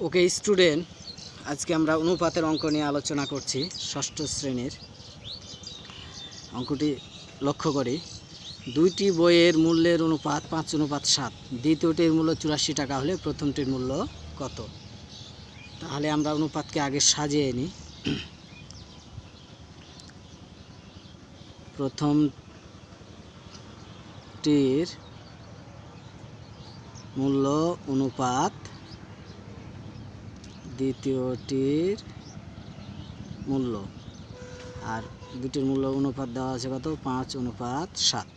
ওকে, student, আজকে আমরা অনুপাতের অঙ্ক নিয়ে আলোচনা করছি, ষষ্ঠ শ্রেণির। অঙ্কটি লক্ষ্য করি। দুইটি বইয়ের মূল্যের অনুপাত পাঁচ, অনুপাত সাত। দ্বিতীয়টির মূল্য চুরাশি টাকা হলে প্রথমটির মূল্য কত? তাহলে আমরা অনুপাতকে আগে সাজিয়ে নিই। প্রথমটির মূল্য অনুপাত দ্বিতীয়টির মূল্য। আর দুটির মূল্য অনুপাত দেওয়া আছে কত? পাঁচ অনুপাত সাত।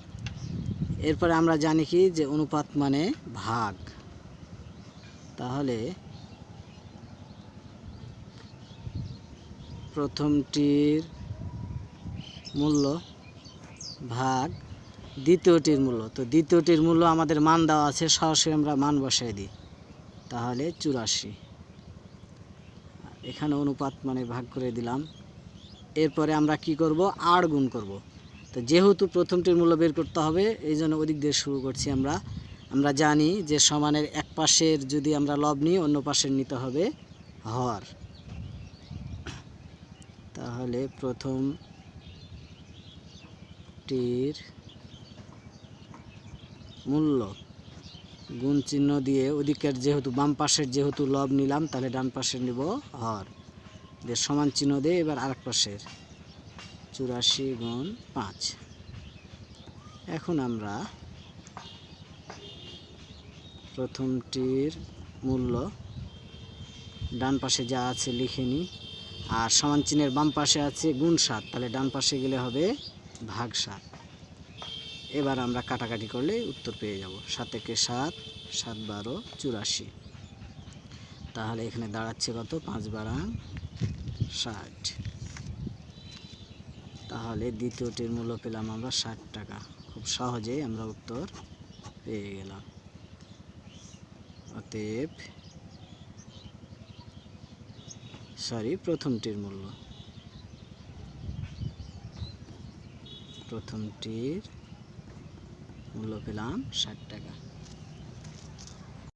এরপরে আমরা জানি কি? যে অনুপাত মানে ভাগ। তাহলে প্রথমটির মূল্য ভাগ দ্বিতীয়টির মূল্য। তো দ্বিতীয়টির মূল্য আমাদের মান দেওয়া আছে, সরাসরি আমরা মান বসাই দিই। তাহলে চুরাশি। এখানে অনুপাত মানে ভাগ করে দিলাম। এরপরে আমরা কি করব? আট গুণ করব। তো যেহেতু প্রথমটির মূল্য বের করতে হবে, এই জন্য ওদিক দিয়ে শুরু করছি আমরা। আমরা জানি যে সমানের এক পাশের যদি আমরা লব নিই, অন্য পাশের নিতে হবে হর। তাহলে প্রথমটির মূল্য গুণ চিহ্ন দিয়ে ওদিকের যেহেতু বাম পাশের যেহেতু লব নিলাম, তাহলে ডান পাশের নিব হর। দিয়ে সমান চিহ্ন দিয়ে এবার আরেক পাশের। চুরাশি গুণ পাঁচ। এখন আমরা প্রথমটির মূল্য ডান পাশে যা আছে লিখে নিই। আর সমান চিহ্নের বাম পাশে আছে গুণ সাত, তাহলে ডান পাশে গেলে হবে ভাগ সাত। এবার আমরা কাটাকাটি করলে উত্তর পেয়ে যাব। সাত একে সাত সাত বারো, চুরাশি। তাহলে এখানে দাঁড়াচ্ছে কত? পাঁচ বারাং, ষাট। তাহলে দ্বিতীয়টির মূল্য পেলাম আমরা ষাট টাকা। খুব সহজেই আমরা উত্তর পেয়ে গেলাম। অতএব সরি, প্রথমটির মূল্য। প্রথমটির মূল্য পেলাম ষাট টাকা।